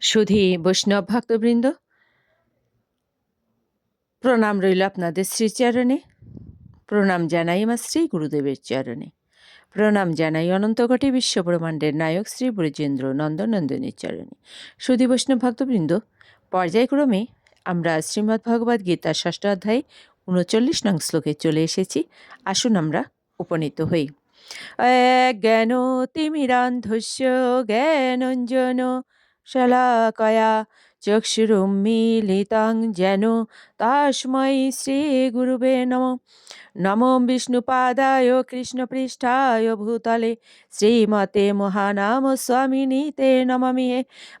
সুধী বৈষ্ণব ভক্তবৃন্দ? প্রণাম রইল আপনাদের শ্রীচরণে। প্রণাম জানাই আমার শ্রী গুরুদেবের চরণে। প্রণাম জানাই অনন্তকটি বিশ্বব্রহ্মাণ্ডের নায়ক শ্রী ব্রজেন্দ্র নন্দনন্দনের চরণে। সুধী বৈষ্ণব ভক্তবৃন্দ, পর্যায়ক্রমে আমরা শ্রীমদ্ ভগবদ্ গীতার ষষ্ঠ অধ্যায় উনচল্লিশ নং শ্লোকে চলে এসেছি। আসুন আমরা উপনীত হই। জ্ঞান তিমিরান্ধস্য জ্ঞানঞ্জন শলাকয়া চক্ষুরুন্মীলিতাং যেন তাস্मै শ্রীগুরুবে নম নমো বিষ্ণুপাদায় কৃষ্ণপৃষ্ঠায় ভূতলে শ্রীমতে মহানাম স্বামিনীতে নমামি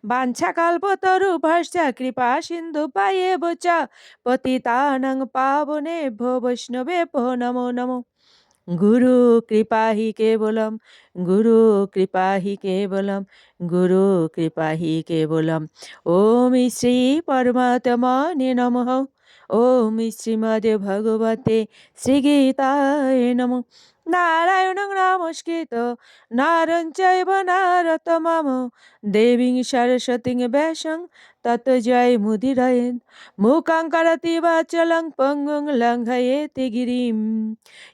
বাঞ্ছাকল্পতরুভশ্চ কৃপা সিন্ধু পায়েব চ পতিতানং পাবনেভ্যো বৈষ্ণবেভ্যো নমো নমো গুরু কৃপাহি কেবলম গুরু কৃপাহি কেবলম গুরু কৃপাহি কেবলম। ওম শ্রী পরমাত্মনে নমঃ। ওম শ্রীমদে ভগবতে শ্রীগীতায় নম। নারায়ণ নমস্কৃত। নারং চৈব নারতমম। দেবীং সরস্বতীং ব্যাসং। তত জয় মুদিরয়েন মুখং করতি বাচলং পঙ্গুং লঙ্ঘয়েতি গিরিম।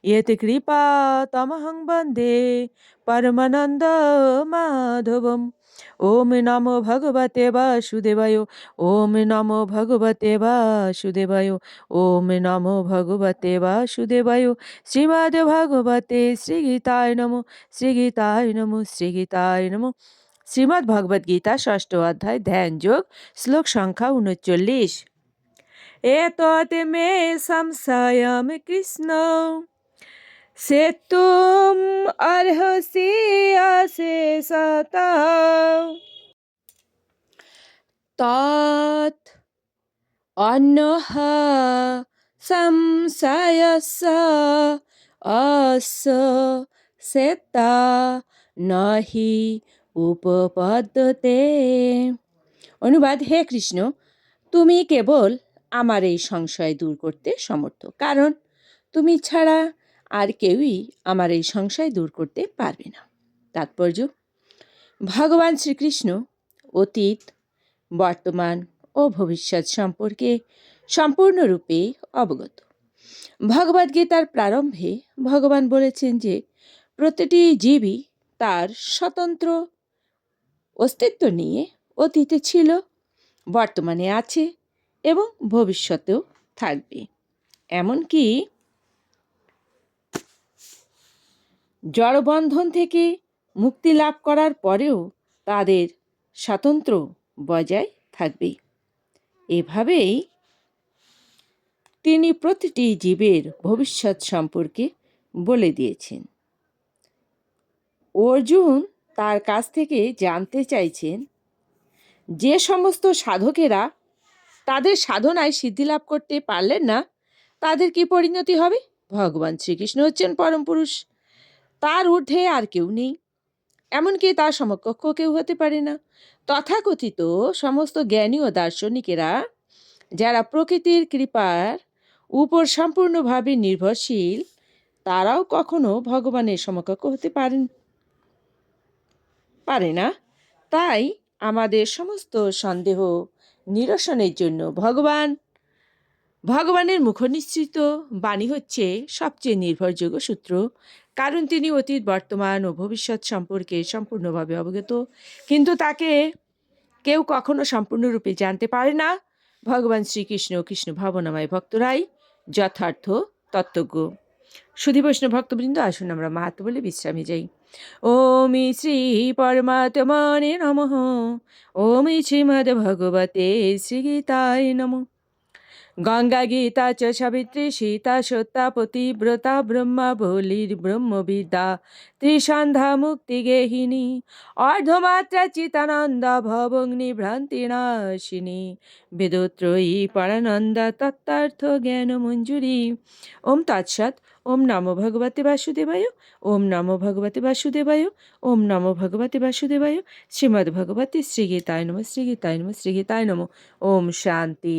ইয়ত কৃপা তমহং বন্দে। পরমানন্দ মাধবম। ওম নমো ভগবতে বাসুদেবায়, ওম নমো ভগবতে বাসুদেবায়, ওম নমো ভগবতে বাসুদেবায়। শ্রীমদ ভগবতে শ্রীগীতায় নমো শ্রীগীতায় নমো শ্রীগীতায় নমো। শ্রীমদ্ ভগবদ গীতা, ষষ্ঠ অধ্যায়, ধ্যান যোগ, শ্লোক সংখ্যা উনচল্লিশ। এতৎ মে সংশয়ম কৃষ্ণ। সেতুম অর্হসি অশেষতা তৎ অন্যঃ সংশয়স্য অস্য সেতা নহি উপপদ্যতে অনুবাদ হে কৃষ্ণ, তুমি কেবল আমার এই সংশয় দূর করতে সমর্থ। কারণ তুমি ছাড়া আর কেউই আমার এই সংশয় দূর করতে পারবে না। তাৎপর্য? ভগবান শ্রীকৃষ্ণ অতীত, বর্তমান ও ভবিষ্যৎ সম্পর্কে সম্পূর্ণরূপে অবগত। ভগবদ্গীতার প্রারম্ভে ভগবান বলেছেন যে, প্রতিটি জীবই তার স্বতন্ত্র অস্তিত্ব নিয়ে অতীতে ছিল, বর্তমানে আছে এবং ভবিষ্যতেও থাকবে। এমনকি জড়বন্ধন থেকে মুক্তি লাভ করার পরেও তাদের স্বাতন্ত্র বজায় থাকবে। এভাবেই তিনি প্রতিটি জীবের ভবিষ্যৎ সম্পর্কে বলে দিয়েছেন। অর্জুন তার কাছ থেকে জানতে চাইছেন, যে সমস্ত সাধকেরা তাদের সাধনায় সিদ্ধি লাভ করতে পারলেন না, তাদের কি পরিণতি হবে? ভগবান শ্রীকৃষ্ণ হচ্ছেন পরম পুরুষ। তার ঊর্ধ্বে আর কেউ নেই। এমনকি তার সমকক্ষ কেউ হতে পারে না। তথাকথিত সমস্ত জ্ঞানী ও দার্শনিকেরা, যারা প্রকৃতির কৃপার উপর সম্পূর্ণভাবে নির্ভরশীল, তারাও কখনো ভগবানের সমকক্ষ হতে পারেন, পারে না। তাই আমাদের সমস্ত সন্দেহ নিরসনের জন্য ভগবান ভগবানের মুখনিশ্চিত বাণী হচ্ছে সবচেয়ে নির্ভরযোগ্য সূত্র, কারণ তিনি অতীত, বর্তমান ও ভবিষ্যৎ সম্পর্কে সম্পূর্ণভাবে অবগত। কিন্তু তাকে কেউ কখনো সম্পূর্ণরূপে জানতে পারে না। ভগবান শ্রীকৃষ্ণ কৃষ্ণ ভাবনাময় ভক্তরাই যথার্থ তত্ত্বজ্ঞ। সুধী বৈষ্ণব ভক্তবৃন্দ, আসুন আমরা মাহাত্ম বলে বিশ্রামে যাই। ওমি শ্রী পরমাত্মনে নমঃ। ওমি শ্রীমদ ভগবতে শ্রী গীতায় নমঃ। গঙ্গা গীতা চ সাবিত্রী সীতা সত্যা পতিব্রতা ব্রহ্মা বলির ব্রহ্মবিদ্যা ত্রিসন্ধ্যা মুক্তি গেহিনী অর্ধমাত্রা চিতানন্দা ভবগ্নি ভ্রান্তি নাশিনী বেদত্রয়ী পরানন্দা তত্ত্বার্থ জ্ঞান মঞ্জুরি। ওম তৎসৎ। ওম নমো ভগবতে বাসুদেবায়। ওম নমো ভগবতে বাসুদেবায়। ওম নমো ভগবতে বাসুদেবায়। শ্রীমদ্ ভগবতী শ্রীগীতায় নম শ্রীগীতায় নম শ্রীগীতায় নম। ওম শান্তি।